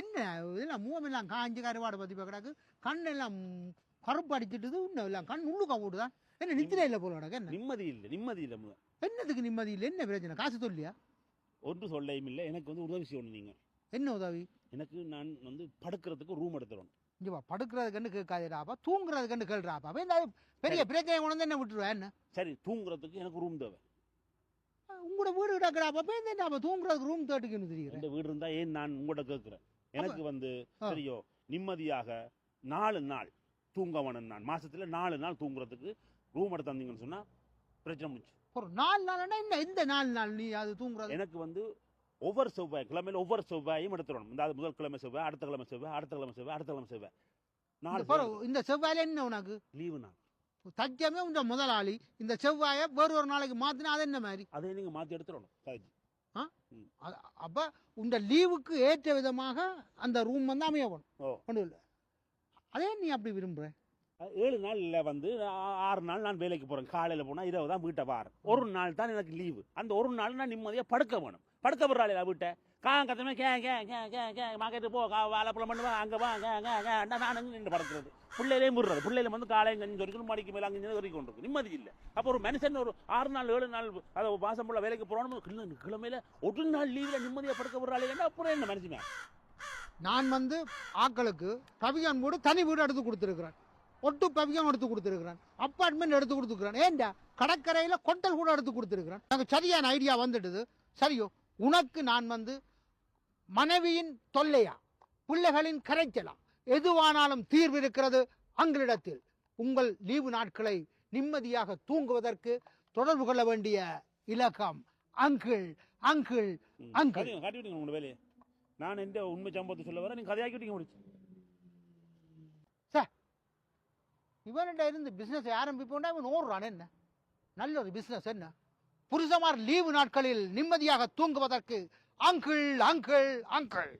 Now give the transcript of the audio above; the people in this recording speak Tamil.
என்ன? இதெல்லாம் மூவமெல்லாம் காஞ்சி கருவாடை பற்றி கிடக்கு. கண்ணெல்லாம் கருப்பு அடிச்சிட்டுது இன்னும் எல்லாம் கண் உள்ளுக்கா போடுதான் என்ன நித்திர இல்லை போல கிடக்கு என்ன? நிம்மதி இல்லை நிம்மதி இல்லை முத. என்னதுக்கு நிம்மதி இல்லை? என்ன பிரச்சனை? காசு சொல்லியா? ஒன்று சொல்லையும் இல்லை. எனக்கு வந்து உதவி செய்யணும் நீங்கள். என்ன உதவி? எனக்கு நான் வந்து படுக்கிறதுக்கு ரூம் எடுத்துடணும். இங்கே படுக்கிறதுக்குன்னு கேட்காதேடாப்பா தூங்குறதுக்குன்னு கேள்றாப்பா. இந்த பெரிய பிரச்சனை கொண்டு என்ன விட்டுருவேன் என்ன? சரி தூங்குறதுக்கு எனக்கு ரூம் தேவை. உங்களோட வீடு கிடக்குறாப்பா. இந்த தூங்குறதுக்கு ரூம் தேட்டுக்குன்னு தெரியுறேன் இந்த வீடு இருந்தா ஏன் நான் உங்கள்கிட்ட கேட்குறேன்? எனக்கு வந்து. சரியோ நிம்மதியாக நாலு நாள் தூங்க வேணும் நான். மாசத்துல நாலு நாள் தூங்குறதுக்கு ரூம் எடுத்து தந்தீங்கன்னு சொன்னா பிரச்சனை முடிச்சு ஒரு நாலு நாள்னா என்ன? இந்த நாலு நாள் நீ அது தூங்குறது? எனக்கு வந்து ஒவ்வொரு செவ்வாய் கிழமையில ஒவ்வொரு செவ்வாயும் எடுத்துடணும். இந்த முதல் கிழமை செவ்வாய் அடுத்த கிழமை செவ்வாய் அடுத்த கிழமை செவ்வாய் அடுத்த கிழமை செவ்வாய். நாலு இந்த செவ்வாயில என்ன உனக்கு? லீவு நாள். சத்தியமே உண்ட முதலாளி. இந்த செவ்வாயை வேறு ஒரு நாளைக்கு மாத்தினா அது என்ன மாதிரி? அதை நீங்க மாத்தி எடுத்துடணும். அப்ப உண்ட லீவுக்கு ஏற்ற விதமாக அந்த ரூம் வந்து. ஒன்றும் இல்லை அதே நீ அப்படி விரும்புற? அஹ் ஏழு நாள்ல வந்து ஆறு நாள் நான் வேலைக்கு போறேன். காலையில போனா இரவு தான் வீட்டை வாரேன். ஒரு நாள் தான் எனக்கு லீவு. அந்த ஒரு நாள் நான் நிம்மதியா படுக்க வேணும். படுக்க போடுறாள் வீட்டை. காங்க கத்தமே கே கே கே கே கே மார்க்கெட்டு போ கா வாழைப்பழம் பண்ணு வா அங்கே வா கே கே கே நான் நான் நின்று படுக்கிறது. பிள்ளையிலையும் விடுறது பிள்ளையில வந்து காலையும் கஞ்சி வரைக்கும் மடிக்கு மேலே அங்கே வரைக்கும் கொண்டு நிம்மதி இல்லை. அப்போ ஒரு மனுஷன் ஒரு ஆறு நாள் ஏழு நாள் அதை மாதம் போல வேலைக்கு போகிறோன்னு கிழமையில் கிழமையில ஒரு நாள் லீவில் நிம்மதியாக படுக்க விடுறாள் அப்புறம் என்ன மனுஷன் நான் வந்து ஆக்களுக்கு பவிகான் வீடு தனி வீடு எடுத்து கொடுத்துருக்குறேன். ஒட்டு பவிகான் எடுத்து கொடுத்துருக்குறேன். அப்பார்ட்மெண்ட் எடுத்து கொடுத்துருக்குறேன். ஏன்டா கடற்கரையில் கொட்டல் கூட எடுத்து கொடுத்துருக்குறேன். எனக்கு சரியான ஐடியா வந்துடுது சரியோ உனக்கு நான் வந்து மனைவியின் தொல்லையா? பிள்ளைகளின் கரைச்சலா? எதுவானாலும் தீர்வு இருக்கிறது அங்களிடத்தில். உங்கள் லீவு நாட்களை நிம்மதியாக தூங்குவதற்கு தொடர்பு கொள்ள வேண்டிய இலக்கம். Uncle uncle uncle. காட்டி உங்களோட வேலையை. நான் எந்த உண்மை சம்பவத்தை சொல்ல வர நீங்க கதையாக்கி விட்டீங்க முடிச்சு. இவன்கிட்ட இருந்து பிசினஸ் ஆரம்பிப்போண்டா இவன் ஓடுறான் என்ன? நல்ல ஒரு பிசினஸ் என்ன? புருஷமார் லீவு நாட்களில் நிம்மதியாக தூங்குவதற்கு அங்கிள் அங்கிள் அங்கிள்